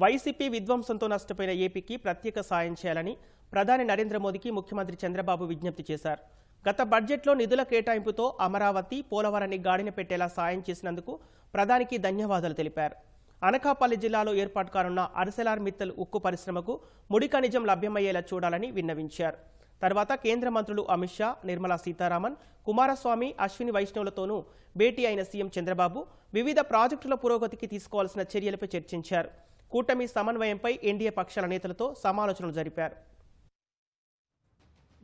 YCP విధ్వంసంతో నష్టపోయిన ఏపీకి ప్రత్యేక సాయం చేయాలని ప్రధాని నరేంద్ర మోదీకి ముఖ్యమంత్రి చంద్రబాబు విజ్ఞప్తి చేశారు. గత బడ్జెట్లో నిధుల కేటాయింపుతో అమరావతి పోలవరాన్ని గాడిన పెట్టేలా సాయం చేసినందుకు ప్రధానికి ధన్యవాదాలు తెలిపారు. అనకాపల్లి జిల్లాలో ఏర్పాటు కానున్న అరసెలార్ మిత్తల్ ఉక్కు పరిశ్రమకు ముడి ఖనిజం లభ్యమయ్యేలా చూడాలని విన్నవించారు. తర్వాత కేంద్ర మంత్రులు అమిత్ షా నిర్మలా సీతారామన్ కుమారస్వామి అశ్విని వైష్ణవులతోనూ భేటీ అయిన సీఎం చంద్రబాబు వివిధ ప్రాజెక్టుల పురోగతికి తీసుకోవాల్సిన చర్యలపై చర్చించారు. కూటమి సమన్వయంపై ఎన్డీఏ పక్షాల నేతలతో సమాలోచనలు జరిపారు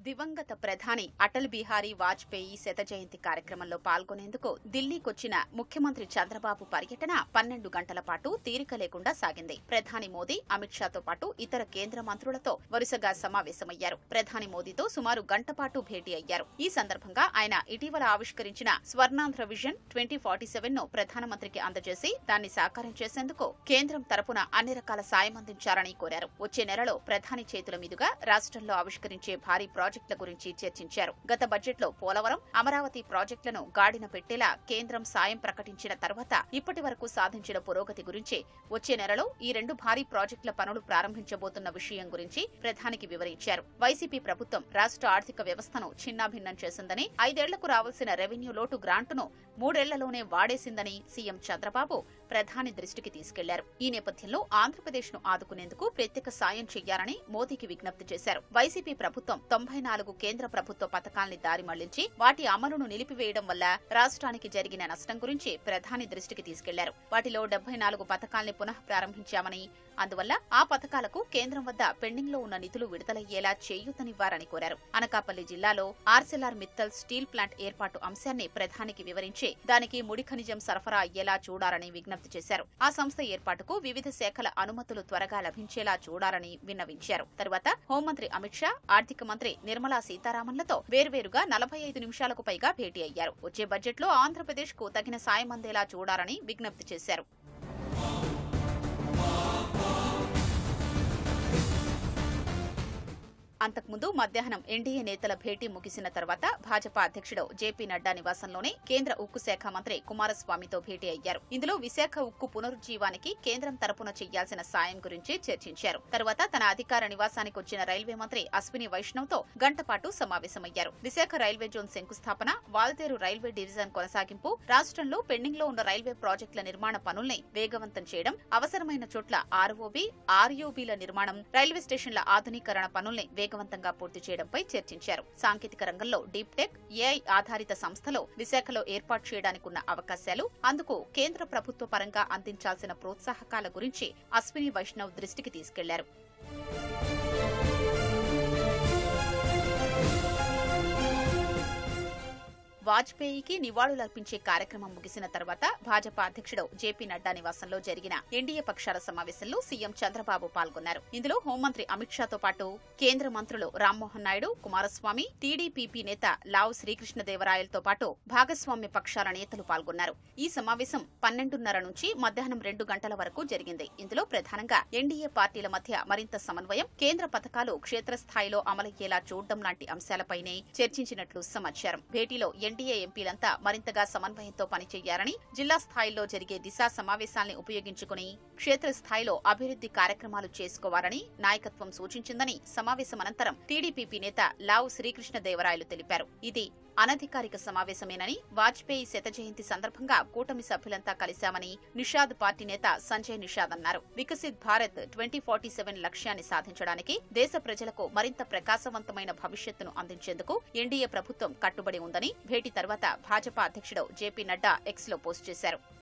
దివంగత ప్రధాని అటల్ బిహారీ వాజ్పేయి శత జయంతి కార్యక్రమంలో పాల్గొనేందుకు ఢిల్లీకొచ్చిన ముఖ్యమంత్రి చంద్రబాబు పర్యటన పన్నెండు గంటల పాటు తీరిక లేకుండా సాగింది. ప్రధాని మోదీ అమిత్ షాతో పాటు ఇతర కేంద్ర మంత్రులతో వరుసగా సమావేశమయ్యారు. ప్రధాని మోదీతో సుమారు గంట పాటు భేటీ అయ్యారు. ఈ సందర్భంగా ఆయన ఇటీవల ఆవిష్కరించిన స్వర్ణాంధ్ర విజన్ ట్వంటీ ఫార్టీ సెవెన్ను ప్రధానమంత్రికి అందజేసి దాన్ని సాకారం చేసేందుకు కేంద్రం తరపున అన్ని రకాల సాయం అందించారని కోరారు. వచ్చే నెలలో ప్రధాని చేతుల మీదుగా రాష్ట్రంలో ఆవిష్కరించే భారీ ప్రాజెక్టుల గురించి చర్చించారు. గత బడ్జెట్లో పోలవరం అమరావతి ప్రాజెక్టులను గాడిన పెట్టేలా కేంద్రం సాయం ప్రకటించిన తర్వాత ఇప్పటి వరకు సాధించిన పురోగతి గురించి వచ్చే నెలలో ఈ రెండు భారీ ప్రాజెక్టుల పనులు ప్రారంభించబోతున్న విషయం గురించి ప్రధానికి వివరించారు. వైసీపీ ప్రభుత్వం రాష్ట్ర ఆర్థిక వ్యవస్థను చిన్నాభిన్నం చేసిందని ఐదేళ్ళకు రావాల్సిన రెవెన్యూ లోటు గ్రాంటును మూడేళ్ళలోనే వాడేసిందని సీఎం చంద్రబాబు ప్రధాని దృష్టికి తీసుకెళ్ళారు. ఈ నేపథ్యంలో ఆంధ్రప్రదేశ్ను ఆదుకునేందుకు ప్రత్యేక సాయం చేయాలని మోదీకి విజ్ఞప్తి చేశారు. వైసీపీ ప్రభుత్వం తొంభై నాలుగు కేంద్ర ప్రభుత్వ పథకాల్ని దారి మళ్ళించి వాటి అమలును నిలిపివేయడం వల్ల రాష్ట్రానికి జరిగిన నష్టం గురించి ప్రధాని దృష్టికి తీసుకెళ్ళారు. వాటిలో డెబ్బై నాలుగు పథకాల్ని పునః ప్రారంభించామని అందువల్ల ఆ పథకాలకు కేంద్రం వద్ద పెండింగ్లో ఉన్న నిధులు విడుదలయ్యేలా చేయూతనివ్వారని కోరారు. అనకాపల్లి జిల్లాలో ఆర్సెలార్ మిత్తల్ స్టీల్ ప్లాంట్ ఏర్పాటు అంశాన్ని ప్రధానికి వివరించి దానికి ముడి ఖనిజం సరఫరా అయ్యేలా చూడాలని విజ్ఞప్తి చేశారు. ఆ సంస్థ ఏర్పాటుకు వివిధ శాఖల అనుమతులు త్వరగా లభించేలా చూడాలని విన్నవించారు. తర్వాత హోంమంత్రి అమిత్ షా ఆర్థిక మంత్రి నిర్మలా సీతారామన్లతో వేర్వేరుగా నలభై ఐదు నిమిషాలకు పైగా భేటీ అయ్యారు. వచ్చే బడ్జెట్లో ఆంధ్రప్రదేశ్కు తగిన సాయం అందేలా చూడాలని విజ్ఞప్తి చేశారు. అంతకుముందు మధ్యాహ్నం ఎన్డీఏ నేతల భేటీ ముగిసిన తర్వాత భాజపా అధ్యక్షుడు జేపీ నడ్డా నివాసంలోనే కేంద్ర ఉక్కు శాఖ మంత్రి కుమారస్వామితో భేటీ అయ్యారు. ఇందులో విశాఖ ఉక్కు పునరుజ్జీవానికి కేంద్రం తరపున చేయాల్సిన సాయం గురించి చర్చించారు. తర్వాత తన అధికార నివాసానికి వచ్చిన రైల్వే మంత్రి అశ్విని వైష్ణవ్తో గంటపాటు సమావేశమయ్యారు. విశాఖ రైల్వే జోన్ శంకుస్థాపన వాల్తేరు రైల్వే డివిజన్ కొనసాగింపు రాష్ట్రంలో పెండింగ్లో ఉన్న రైల్వే ప్రాజెక్టుల నిర్మాణ పనుల్ని వేగవంతం చేయడం అవసరమైన చోట్ల ఆర్ఓబి ఆర్యూబీల నిర్మాణం రైల్వే స్టేషన్ల ఆధునీకరణ పనుల్ని వేగవంతంగా పూర్తి చేయడంపై చర్చించారు. సాంకేతిక రంగంలో డీప్ టెక్ ఏఐ ఆధారిత సంస్థలో విశాఖలో ఏర్పాటు చేయడానికి ఉన్న అవకాశాలు అందుకు కేంద్ర ప్రభుత్వ పరంగా అందించాల్సిన ప్రోత్సాహకాల గురించి అశ్విని వైష్ణవ్ దృష్టికి తీసుకెళ్ళారు. వాజ్పేయికి నివాళులర్పించే కార్యక్రమం ముగిసిన తర్వాత భాజపా అధ్యక్షుడు జేపీ నడ్డా నివాసంలో జరిగిన ఎన్డీఏ పక్షాల సమావేశంలో సీఎం చంద్రబాబు పాల్గొన్నారు. ఇందులో హోంమంత్రి అమిత్ షాతో పాటు కేంద్ర మంత్రులు రామ్మోహన్ నాయుడు కుమారస్వామి టీడీపీపీ నేత లావు శ్రీకృష్ణదేవరాయలతో పాటు భాగస్వామ్య పక్షాల నేతలు పాల్గొన్నారు. ఈ సమావేశం పన్నెండున్నర నుంచి మధ్యాహ్నం రెండు గంటల వరకు జరిగింది. ఇందులో ప్రధానంగా ఎన్డీఏ పార్టీల మధ్య మరింత సమన్వయం కేంద్ర పథకాలు క్షేత్రస్థాయిలో అమలయ్యేలా చూడడం లాంటి అంశాలపైనే చర్చించినట్లు సమాచారం. భేటీలో ఎన్డీఏ ఎంపీలంతా మరింతగా సమన్వయంతో పనిచేయాలని జిల్లా స్థాయిలో జరిగే దిశా సమావేశాల్ని ఉపయోగించుకుని క్షేత్రస్థాయిలో అభివృద్ధి కార్యక్రమాలు చేసుకోవాలని నాయకత్వం సూచించిందని సమావేశం అనంతరం టీడీపీ నేత లావు శ్రీకృష్ణదేవరాయలు తెలిపారు. ఇది అనధికారిక సమావేశమేనని వాజ్పేయి శత జయంతి సందర్భంగా కూటమి సభ్యులంతా కలిశామని నిషాద్ పార్టీ నేత సంజయ్ నిషాద్ అన్నారు. Viksit Bharat twenty forty seven లక్ష్యాన్ని సాధించడానికి దేశ ప్రజలకు మరింత ప్రకాశవంతమైన భవిష్యత్తును అందించేందుకు ఎన్డీఏ ప్రభుత్వం కట్టుబడి ఉందని భేటీ తర్వాత భాజపా అధ్యక్షుడు జేపీ నడ్డా ఎక్స్లో పోస్ట్ చేశారు.